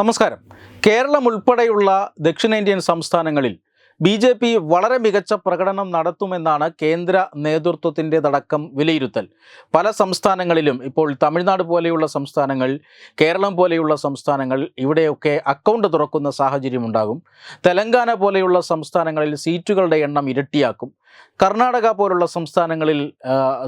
നമസ്കാരം. കേരളം ഉൾപ്പെടെയുള്ള ദക്ഷിണേന്ത്യൻ സംസ്ഥാനങ്ങളിൽ ബി ജെ പി വളരെ മികച്ച പ്രകടനം നടത്തുമെന്നാണ് കേന്ദ്ര നേതൃത്വത്തിന്റെതടക്കം വിലയിരുത്തൽ. പല സംസ്ഥാനങ്ങളിലും ഇപ്പോൾ തമിഴ്നാട് പോലെയുള്ള സംസ്ഥാനങ്ങൾ കേരളം പോലെയുള്ള സംസ്ഥാനങ്ങൾ ഇവിടെയൊക്കെ അക്കൗണ്ട് തുറക്കുന്ന സാഹചര്യമുണ്ടാകും തെലങ്കാന പോലെയുള്ള സംസ്ഥാനങ്ങളിൽ സീറ്റുകളുടെ എണ്ണം ഇരട്ടിയാക്കും. കർണാടക പോലുള്ള സംസ്ഥാനങ്ങളിൽ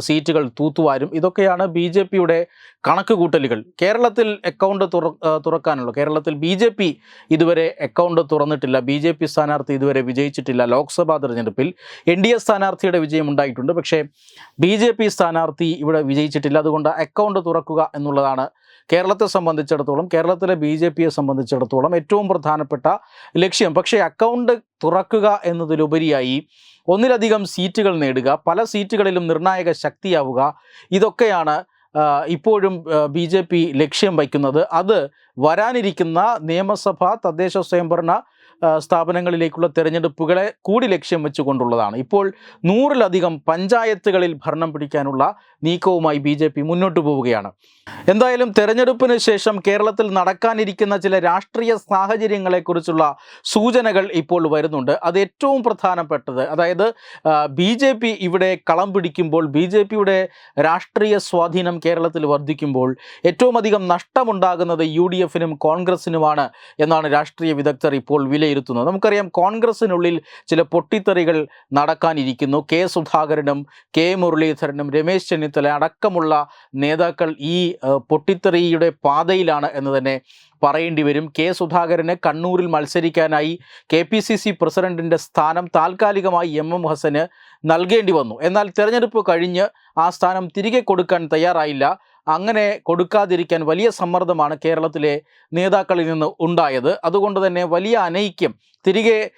സീറ്റുകൾ തൂത്തുവാരും. ഇതൊക്കെയാണ് ബി ജെ പിയുടെ കണക്കുകൂട്ടലുകൾ. കേരളത്തിൽ അക്കൗണ്ട് തുറ തുറക്കാനുള്ളൂ കേരളത്തിൽ ബി ജെ പി ഇതുവരെ അക്കൗണ്ട് തുറന്നിട്ടില്ല. ബി ജെ പി സ്ഥാനാർത്ഥി ഇതുവരെ വിജയിച്ചിട്ടില്ല. ലോക്സഭാ തെരഞ്ഞെടുപ്പിൽ എൻ ഡി എ സ്ഥാനാർത്ഥിയുടെ വിജയം ഉണ്ടായിട്ടുണ്ട്. പക്ഷേ ബി ജെ പി സ്ഥാനാർത്ഥി ഇവിടെ വിജയിച്ചിട്ടില്ല. അതുകൊണ്ട് അക്കൗണ്ട് തുറക്കുക എന്നുള്ളതാണ് കേരളത്തെ സംബന്ധിച്ചിടത്തോളം കേരളത്തിലെ ബി ജെ പിയെ സംബന്ധിച്ചിടത്തോളം ഏറ്റവും പ്രധാനപ്പെട്ട ലക്ഷ്യം. പക്ഷേ അക്കൗണ്ട് തുറക്കുക എന്നതിലുപരിയായി ഒന്നിലധികം സീറ്റുകൾ നേടുക പല സീറ്റുകളിലും നിർണായക ശക്തിയാവുക. ഇതൊക്കെയാണ് ഇപ്പോഴും ബി ജെ പി ലക്ഷ്യം വയ്ക്കുന്നത്. അത് വരാനിരിക്കുന്ന നിയമസഭ തദ്ദേശ സ്വയംഭരണ സ്ഥാപനങ്ങളിലേക്കുള്ള തെരഞ്ഞെടുപ്പുകളെ കൂടി ലക്ഷ്യം വെച്ചുകൊണ്ടുള്ളതാണ്. ഇപ്പോൾ നൂറിലധികം പഞ്ചായത്തുകളിൽ ഭരണം പിടിക്കാനുള്ള നീക്കവുമായി ബി ജെ പി മുന്നോട്ട് പോവുകയാണ്. എന്തായാലും തെരഞ്ഞെടുപ്പിന് ശേഷം കേരളത്തിൽ നടക്കാനിരിക്കുന്ന ചില രാഷ്ട്രീയ സാഹചര്യങ്ങളെക്കുറിച്ചുള്ള സൂചനകൾ ഇപ്പോൾ വരുന്നുണ്ട്. അത് ഏറ്റവും പ്രധാനപ്പെട്ടത് അതായത് ബി ജെ പി ഇവിടെ കളം പിടിക്കുമ്പോൾ ബി ജെ പിയുടെ രാഷ്ട്രീയ സ്വാധീനം കേരളത്തിൽ വർദ്ധിക്കുമ്പോൾ ഏറ്റവും അധികം നഷ്ടമുണ്ടാകുന്നത് യു ഡി എഫിനും കോൺഗ്രസിനുമാണ് എന്നാണ് രാഷ്ട്രീയ വിദഗ്ധർ ഇപ്പോൾ വിലയിരുത്തുന്നത് നമുക്കറിയാം കോൺഗ്രസിനുള്ളിൽ ചില പൊട്ടിത്തെറികൾ നടക്കാനിരിക്കുന്നു. കെ സുധാകരനും കെ മുരളീധരനും രമേശ് ചെന്നിത്തല അടക്കമുള്ള നേതാക്കൾ ഈ പൊട്ടിത്തെറിയുടെ പാതയിലാണ് എന്ന് തന്നെ പറയേണ്ടി വരും. കെ സുധാകരന് കണ്ണൂരിൽ മത്സരിക്കാനായി കെ പി സി സി പ്രസിഡന്റിന്റെ സ്ഥാനം താൽക്കാലികമായി എം എം ഹസന് നൽകേണ്ടി വന്നു. എന്നാൽ തെരഞ്ഞെടുപ്പ് കഴിഞ്ഞ് ആ സ്ഥാനം തിരികെ കൊടുക്കാൻ തയ്യാറായില്ല. അങ്ങനെ കൊടുക്കാതിരിക്കാൻ വലിയ സമ്മർദ്ദമാണ് കേരളത്തിലെ നേതാക്കളിൽ നിന്ന് ഉണ്ടായത്. അതുകൊണ്ട് തന്നെ വലിയ അനൈക്യം തിരികെ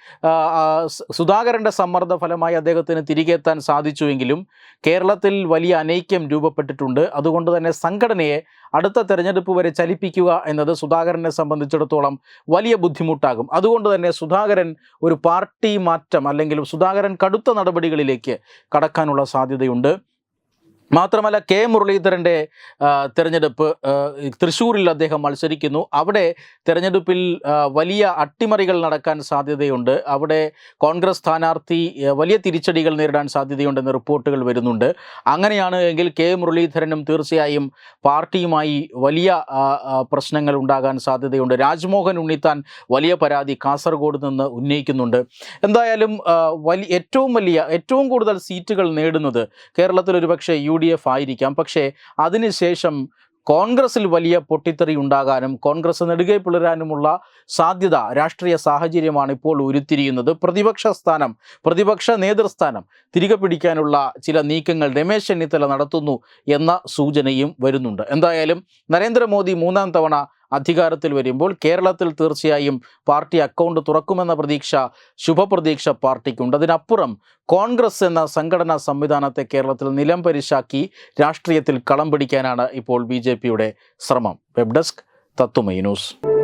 സുധാകരന്റെ സമ്മർദ്ദ ഫലമായി അദ്ദേഹത്തിന് തിരികെ എത്താൻ സാധിച്ചുവെങ്കിലും കേരളത്തിൽ വലിയ അനൈക്യം രൂപപ്പെട്ടിട്ടുണ്ട്. അതുകൊണ്ട് തന്നെ സംഘടനയെ അടുത്ത തെരഞ്ഞെടുപ്പ് വരെ ചലിപ്പിക്കുക എന്നത് സുധാകരനെ സംബന്ധിച്ചിടത്തോളം വലിയ ബുദ്ധിമുട്ടാകും. അതുകൊണ്ട് തന്നെ സുധാകരൻ ഒരു പാർട്ടി മാറ്റം അല്ലെങ്കിൽ സുധാകരൻ കടുത്ത നടപടികളിലേക്ക് കടക്കാനുള്ള സാധ്യതയുണ്ട്. മാത്രമല്ല കെ മുരളീധരന്റെ തിരഞ്ഞെടുപ്പ് തൃശ്ശൂരിൽ അദ്ദേഹം മത്സരിക്കുന്നു. അവിടെ തിരഞ്ഞെടുപ്പിൽ വലിയ അട്ടിമറികൾ നടക്കാൻ സാധ്യതയുണ്ട്. അവിടെ കോൺഗ്രസ് സ്ഥാനാർത്ഥി വലിയ തിരിച്ചടികൾ നേരിടാൻ സാധ്യതയുണ്ടെന്ന് റിപ്പോർട്ടുകൾ വരുന്നുണ്ട്. അങ്ങനെയാണ് എങ്കിൽ കെ മുരളീധരനും തീർച്ചയായും പാർട്ടിയുമായി വലിയ പ്രശ്നങ്ങൾ ഉണ്ടാകാൻ സാധ്യതയുണ്ട്. രാജ്മോഹൻ ഉണ്ണിത്താൻ വലിയ പരാതി കാസർഗോഡ് നിന്ന് ഉന്നയിക്കുന്നുണ്ട്. എന്തായാലും വലിയ ഏറ്റവും വലിയ ഏറ്റവും കൂടുതൽ സീറ്റുകൾ നേടുന്നത് കേരളത്തിൽ ഒരുപക്ഷെ യു ഡി എഫ് ആയിരിക്കാം. പക്ഷേ അതിനുശേഷം കോൺഗ്രസിൽ വലിയ പൊട്ടിത്തെറി ഉണ്ടാകാനും കോൺഗ്രസ് നെടുകെ പിളരാനുമുള്ള സാധ്യത രാഷ്ട്രീയ സാഹചര്യമാണ് ഇപ്പോൾ ഉരുത്തിരിയുന്നത്. പ്രതിപക്ഷ സ്ഥാനം പ്രതിപക്ഷ നേതൃസ്ഥാനം തിരികെ പിടിക്കാനുള്ള ചില നീക്കങ്ങൾ രമേശ് ചെന്നിത്തല നടത്തുന്നു എന്ന സൂചനയും വരുന്നുണ്ട്. എന്തായാലും നരേന്ദ്രമോദി മൂന്നാം തവണ അധികാരത്തിൽ വരുമ്പോൾ കേരളത്തിൽ തീർച്ചയായും പാർട്ടി അക്കൗണ്ട് തുറക്കുമെന്ന പ്രതീക്ഷ ശുഭപ്രതീക്ഷ പാർട്ടിക്കുണ്ട്. അതിനപ്പുറം കോൺഗ്രസ് എന്ന സംഘടനാ സംവിധാനത്തെ കേരളത്തിൽ നിലം പരിശാക്കി രാഷ്ട്രീയത്തിൽ കളം പിടിക്കാനാണ് ഇപ്പോൾ ബി ശ്രമം. വെബ് ഡെസ്ക് തത്തുമൈ ന്യൂസ്.